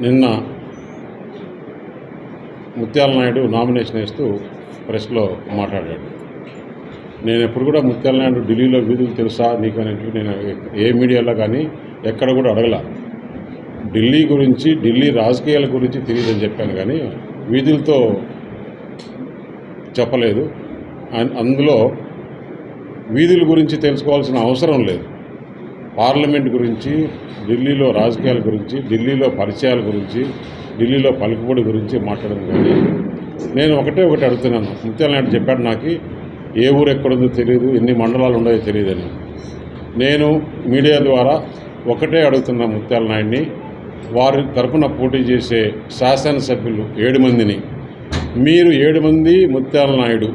నిన్న ముత్యాల నాయుడు నామినేషన్ వేస్తూ ప్రెస్లో మాట్లాడాడు. నేను ఎప్పుడు కూడా ముత్యాల నాయుడు ఢిల్లీలో వీధులు తెలుసా నీకు అనేటివి నేను ఏ మీడియాలో కానీ ఎక్కడ కూడా అడగల. ఢిల్లీ గురించి ఢిల్లీ రాజకీయాల గురించి తెలియదని చెప్పాను కానీ వీధులతో చెప్పలేదు. అందులో వీధుల గురించి తెలుసుకోవాల్సిన అవసరం లేదు. పార్లమెంట్ గురించి ఢిల్లీలో రాజకీయాల గురించి ఢిల్లీలో పరిచయాల గురించి ఢిల్లీలో పలుకుబడి గురించి మాట్లాడడం కానీ నేను ఒకటే ఒకటి అడుగుతున్నాను. ముత్యాల నాయుడు చెప్పాడు నాకు ఏ ఊరు ఎక్కడుందో తెలియదు ఎన్ని మండలాలు ఉన్నాయో తెలియదని నేను మీడియా ద్వారా ఒకటే అడుగుతున్నా ముత్యాల నాయుడిని వారి తరపున పోటీ చేసే శాసనసభ్యులు ఏడు మందిని. మీరు ఏడు మంది ముత్యాల నాయుడు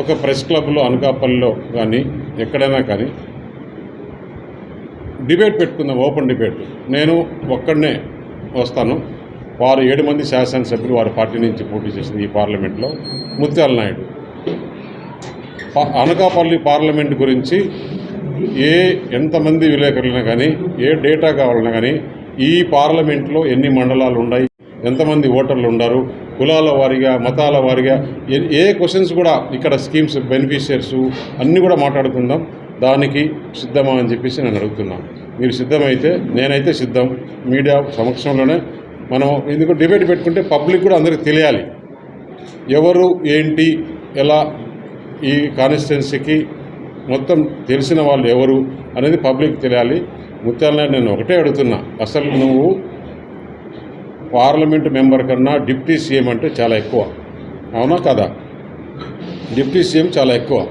ఒక ప్రెస్ క్లబ్లో అనకాపల్లిలో కానీ ఎక్కడైనా కానీ డిబేట్ పెట్టుకుందాం ఓపెన్ డిబేట్. నేను ఒక్కడనే వస్తాను. వారు ఏడు మంది శాసనసభ్యులు వారి పార్టీ నుంచి పోటీ చేసింది ఈ పార్లమెంట్లో. ముత్యాల నాయుడు. అనకాపల్లి పార్లమెంట్ గురించి ఏ ఎంతమంది విలేకరులైనా కానీ ఏ డేటా కావాలన్నా కానీ ఈ పార్లమెంట్లో ఎన్ని మండలాలు ఉన్నాయి ఎంతమంది ఓటర్లు ఉన్నారు కులాల వారీగా మతాల వారీగా ఏ- ఏ క్వశ్చన్స్ కూడా ఇక్కడ స్కీమ్స్ బెనిఫిషియర్స్ అన్నీ కూడా మాట్లాడుకుందాం. దానికి సిద్ధమా అని చెప్పేసి నేను అడుగుతున్నాను. మీరు సిద్ధమైతే నేనైతే సిద్ధం. మీడియా సమక్షంలోనే మనం ఎందుకు డిబేట్ పెట్టుకుంటే పబ్లిక్ కూడా అందరికీ తెలియాలి. ఎవరు ఏంటి ఎలా ఈ కాన్స్టిట్యున్సీకి మొత్తం తెలిసిన వాళ్ళు ఎవరు అనేది పబ్లిక్ తెలియాలి. ముత్యాలనాయుడు నేను ఒకటే అడుగుతున్నా. అసలు నువ్వు పార్లమెంట్ మెంబర్ కన్నా డిప్యూటీ సీఎం అంటే చాలా ఎక్కువ. అవునా కదా? డిప్యూటీ సీఎం చాలా ఎక్కువ.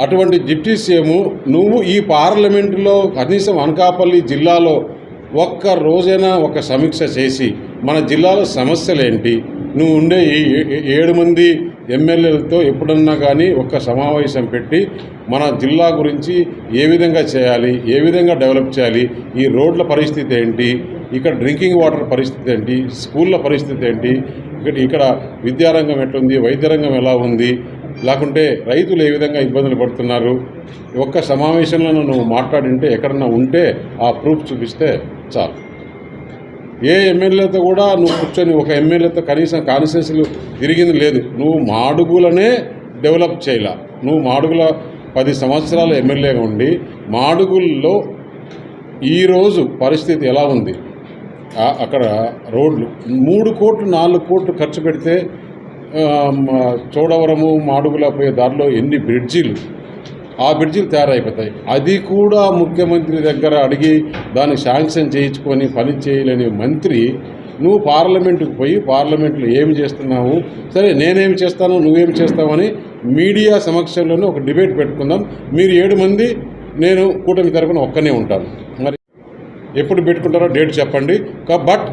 అటువంటి డిప్యూటీ సీఎం నువ్వు ఈ పార్లమెంటులో కనీసం అనకాపల్లి జిల్లాలో ఒక్క రోజైనా ఒక సమీక్ష చేసి మన జిల్లాలో సమస్యలు ఏంటి నువ్వు ఉండే ఏ- ఏడు మంది ఎమ్మెల్యేలతో ఎప్పుడన్నా కానీ ఒక సమావేశం పెట్టి మన జిల్లా గురించి ఏ విధంగా చేయాలి ఏ విధంగా డెవలప్ చేయాలి ఈ రోడ్ల పరిస్థితి ఏంటి ఇక్కడ డ్రింకింగ్ వాటర్ పరిస్థితి ఏంటి స్కూళ్ళ పరిస్థితి ఏంటి ఇక్కడ ఇక్కడ విద్యారంగం ఎట్లుంది వైద్యరంగం ఎలా ఉంది లేకుంటే రైతులు ఏ విధంగా ఇబ్బందులు పడుతున్నారు? ఒక్క సమావేశంలో నువ్వు మాట్లాడింటే ఎక్కడన్నా ఉంటే ఆ ప్రూఫ్ చూపిస్తే చాలు. ఏ ఎమ్మెల్యేతో కూడా నువ్వు కూర్చొని ఒక ఎమ్మెల్యేతో కనీసం కాన్సెన్స్లు తిరిగింది లేదు. నువ్వు మాడుగులనే డెవలప్ చేయాల. నువ్వు మాడుగుల పది సంవత్సరాలు ఎమ్మెల్యేగా ఉండి మాడుగుల్లో ఈరోజు పరిస్థితి ఎలా ఉంది? అక్కడ రోడ్లు మూడు కోట్లు నాలుగు కోట్లు ఖర్చు పెడితే చోడవరము మాడుగుల పోయే దారిలో ఎన్ని బ్రిడ్జీలు? ఆ బ్రిడ్జీలు తయారైపోతాయి. అది కూడా ముఖ్యమంత్రి దగ్గర అడిగి దాన్ని శాంక్షన్ చేయించుకొని పని చేయలేని మంత్రి నువ్వు పార్లమెంటుకు పోయి పార్లమెంట్లో ఏమి చేస్తున్నావు? సరే నేనేమి చేస్తాను నువ్వేం చేస్తావని మీడియా సమక్షంలోనే ఒక డిబేట్ పెట్టుకుందాం. మీరు ఏడు మంది నేను కూటమి తరపున ఒక్కనే ఉంటాను. మరి ఎప్పుడు పెట్టుకుంటారో డేట్ చెప్పండి. బట్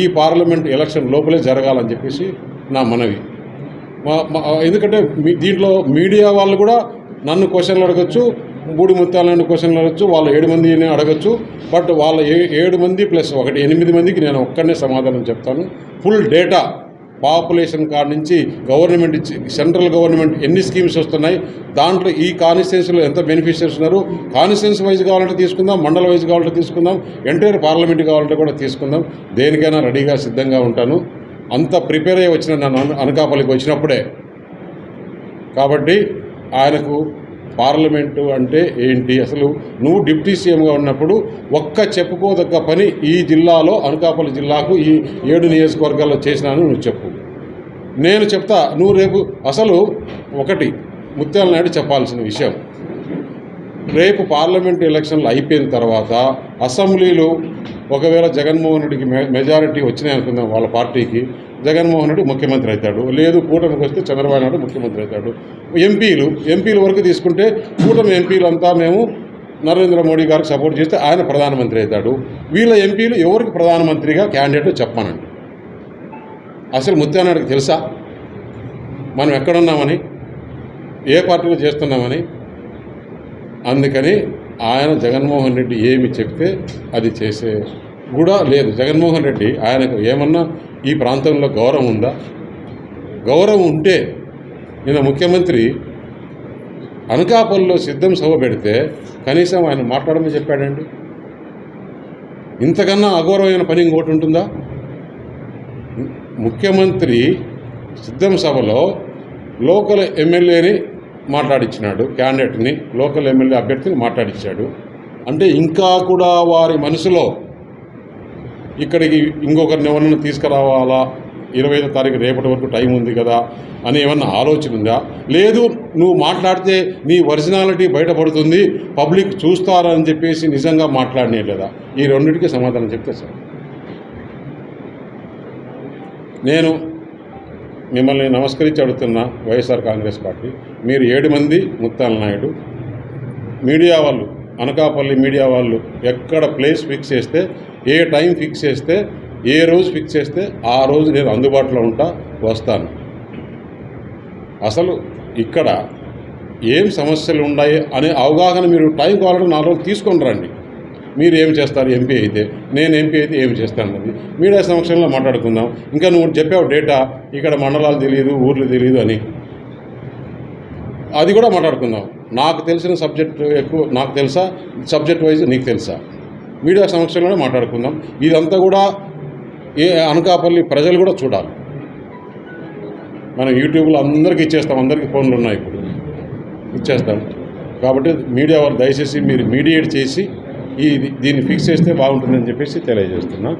ఈ పార్లమెంట్ ఎలక్షన్ లోపలే జరగాలని చెప్పేసి నా మనవి. ఎందుకంటే మీ దీంట్లో మీడియా వాళ్ళు కూడా నన్ను క్వశ్చన్లు అడగచ్చు మూడు ముత్యాలను క్వశ్చన్లు అడగచ్చు వాళ్ళు ఏడు మందిని అడగచ్చు బట్ వాళ్ళ ఏ ఏడు మంది ప్లస్ ఒకటి ఎనిమిది మందికి నేను ఒక్కనే సమాధానం చెప్తాను. ఫుల్ డేటా పాపులేషన్ కార్డ్ నుంచి గవర్నమెంట్ సెంట్రల్ గవర్నమెంట్ ఎన్ని స్కీమ్స్ వస్తున్నాయి దాంట్లో ఈ కాన్స్టిట్యున్సీలో ఎంత బెనిఫిషియర్స్ ఉన్నారు కాన్స్టిట్యున్సీ వైజ్ కావాలంటే తీసుకుందాం మండల వైజ్ కావాలంటే తీసుకుందాం ఎంటైర్ పార్లమెంట్ కావాలంటే కూడా తీసుకుందాం. దేనికైనా రెడీగా సిద్ధంగా ఉంటాను. అంత ప్రిపేర్ అయ్యి వచ్చిన నన్ను అనకాపల్లికి వచ్చినప్పుడే. కాబట్టి ఆయనకు పార్లమెంటు అంటే ఏంటి? అసలు నువ్వు డిప్యూటీ సీఎంగా ఉన్నప్పుడు ఒక్క చెప్పుకోదగ్గ పని ఈ జిల్లాలో అనకాపల్లి జిల్లాకు ఈ ఏడు నియోజకవర్గాల్లో చేసినాను నువ్వు చెప్పు. నేను చెప్తా నువ్వు రేపు అసలు ఒకటి ముత్యాల నాయుడు చెప్పాల్సిన విషయం. రేపు పార్లమెంట్ ఎలక్షన్లు అయిపోయిన తర్వాత అసెంబ్లీలో ఒకవేళ జగన్మోహన్ రెడ్డికి మె మెజారిటీ వచ్చినాయి అనుకుందాం వాళ్ళ పార్టీకి జగన్మోహన్ రెడ్డి ముఖ్యమంత్రి అవుతాడు. లేదు కూటమికి వస్తే చంద్రబాబు నాయుడు ముఖ్యమంత్రి అవుతాడు. ఎంపీలు ఎంపీల వరకు తీసుకుంటే కూటమి ఎంపీలు అంతా మేము నరేంద్ర మోడీ గారికి సపోర్ట్ చేస్తే ఆయన ప్రధానమంత్రి అవుతాడు. వీళ్ళ ఎంపీలు ఎవరికి ప్రధానమంత్రిగా క్యాండిడేట్ చెప్పానండి. అసలు ముత్యానాయుడికి తెలుసా? మనం ఎక్కడున్నామని? ఏ పార్టీలో చేస్తున్నామని? అందుకని ఆయన జగన్మోహన్ రెడ్డి ఏమి చెప్తే అది చేసే కూడా లేదు. జగన్మోహన్ రెడ్డి ఆయనకు ఏమన్నా ఈ ప్రాంతంలో గౌరవం ఉందా? గౌరవం ఉంటే నిన్న ముఖ్యమంత్రి అనకాపల్లిలో సిద్ధం సభ పెడితే కనీసం ఆయన మాట్లాడమని చెప్పాడండి. ఇంతకన్నా అఘోరమైన పని ఇంకోటి ఉంటుందా? ముఖ్యమంత్రి సిద్ధం సభలో లోకల్ ఎమ్మెల్యేని మాట్లాడించినాడు క్యాండిడేట్ని లోకల్ ఎమ్మెల్యే అభ్యర్థిని మాట్లాడించాడు అంటే ఇంకా కూడా వారి మనసులో ఇక్కడికి ఇంకొకరిని ఎవరిని తీసుకురావాలా? ఇరవై ఐదో తారీఖు రేపటి వరకు టైం ఉంది కదా అని ఏమన్నా ఆలోచన ఉందా? లేదు నువ్వు మాట్లాడితే నీ ఒరిజినాలిటీ బయటపడుతుంది పబ్లిక్ చూస్తారని చెప్పేసి నిజంగా మాట్లాడినే లేదా? ఈ రెండింటికి సమాధానం చెప్తే సార్. నేను మిమ్మల్ని నమస్కరించి అడుగుతున్న వైఎస్ఆర్ కాంగ్రెస్ పార్టీ. మీరు ఏడు మంది ముత్తాల నాయుడు. మీడియా వాళ్ళు అనకాపల్లి మీడియా వాళ్ళు ఎక్కడ ప్లేస్ ఫిక్స్ చేస్తే ఏ టైం ఫిక్స్ చేస్తే ఏ రోజు ఫిక్స్ చేస్తే ఆ రోజు నేను అందుబాటులో ఉంటా వస్తాను. అసలు ఇక్కడ ఏం సమస్యలు ఉన్నాయి అనే అవగాహన మీరు టైం కావాలంటే నాలుగు రోజులు తీసుకొని రండి. మీరు ఏం చేస్తారు? ఎంపీ అయితే. నేను ఎంపీ అయితే ఏం చేస్తాను మీడియా సమక్షంలో మాట్లాడుకుందాం. ఇంకా నువ్వు చెప్పావు డేటా ఇక్కడ మండలాలు తెలియదు ఊర్లు తెలియదు అని. అది కూడా మాట్లాడుకుందాం. నాకు తెలిసిన సబ్జెక్ట్ ఎక్కువ నాకు తెలుసా? సబ్జెక్ట్ వైజ్ నీకు తెలుసా? మీడియా సమక్షంలోనే మాట్లాడుకుందాం. ఇదంతా కూడా ఏ అనకాపల్లి ప్రజలు కూడా చూడాలి. మనం యూట్యూబ్లో అందరికీ ఇచ్చేస్తాం. అందరికీ ఫోన్లు ఉన్నాయి ఇప్పుడు. ఇచ్చేస్తాం. కాబట్టి మీడియా వారు దయచేసి మీరు మీడియేట్ చేసి ఈ దీన్ని ఫిక్స్ చేస్తే బాగుంటుందని చెప్పేసి తెలియజేస్తున్నాం.